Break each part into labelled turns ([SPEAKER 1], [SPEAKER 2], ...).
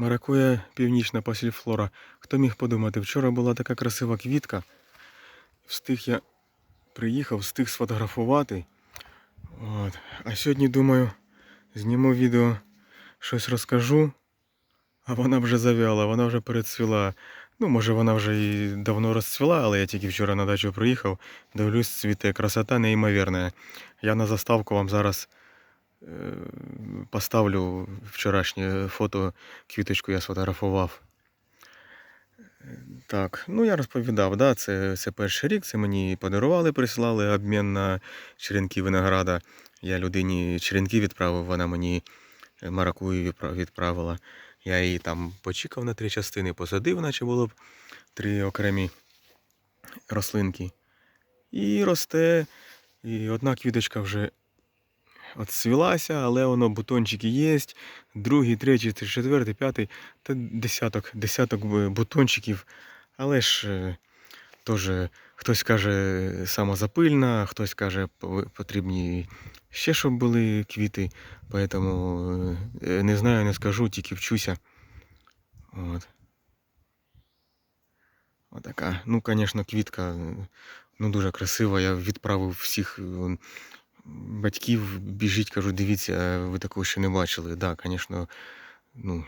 [SPEAKER 1] Маракуя північна пасільфлора. Хто міг подумати, вчора була така красива квітка. Встиг я приїхав, встиг сфотографувати. От. А сьогодні думаю, зніму відео, щось розкажу. А вона вже завяла, вона вже перецвіла. Ну, може, вона вже і давно розцвіла, але я тільки вчора на дачу приїхав. Дивлюсь, цвіте красота неймовірна. Я на заставку вам зараз поставлю вчорашнє фото, квіточку я сфотографував. Е, Так, ну я розповідав, да, це, це перший рік, це мені подарували, прислали обмін на черенки винограда. Я людині черенки відправив, вона мені е, маракую відправила. Я її там почекав на три частини, посадив, наче було б три окремі рослинки. І росте. І одна квіточка вже отцвілася, але воно бутончики є. Другий, третій, четвертий, п'ятий та десяток, десяток е, бутончиків. Але ж е, теж хтось каже самозапильна, хтось каже потрібні ще, щоб були квіти. Поэтому е, не знаю, не скажу, тільки вчуся. От. Отака. Ну, звісно, квітка е, ну, дуже красива. Я відправив всіх е, батьків, біжіть, кажу, дивіться, ви такого ще не бачили. Так, да, звісно, ну,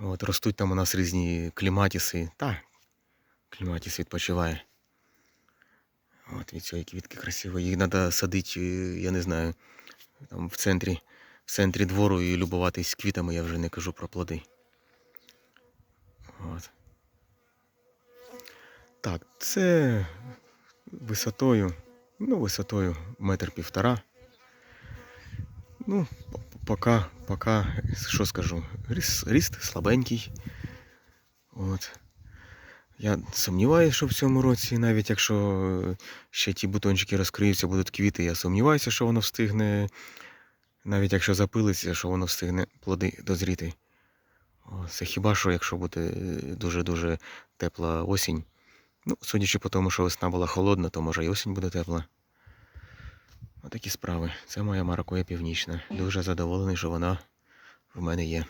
[SPEAKER 1] от, ростуть там у нас різні кліматіси. Та, кліматіс відпочиває. От від цієї квітки красиво. Їх треба садити, е, я не знаю, там в центрі, в центрі двору і любуватись квітами, я вже не кажу про плоди. От. Так, це висотою, ну, висотою метр півтора. Ну, поки, поки, що скажу, ріст, ріст слабенький. От. Я сумніваюся, що в цьому році, навіть якщо ще ті бутончики розкриються, будуть квіти, я сумніваюся, що воно встигне, навіть якщо запилиться, що воно встигне плоди дозріти. Це хіба що, якщо буде дуже-дуже тепла осінь. Ну, судячи по тому, що весна була холодна, то може і осінь буде тепла. Отакі справи. Це моя маракуя північна. Дуже задоволений, що вона в мене є.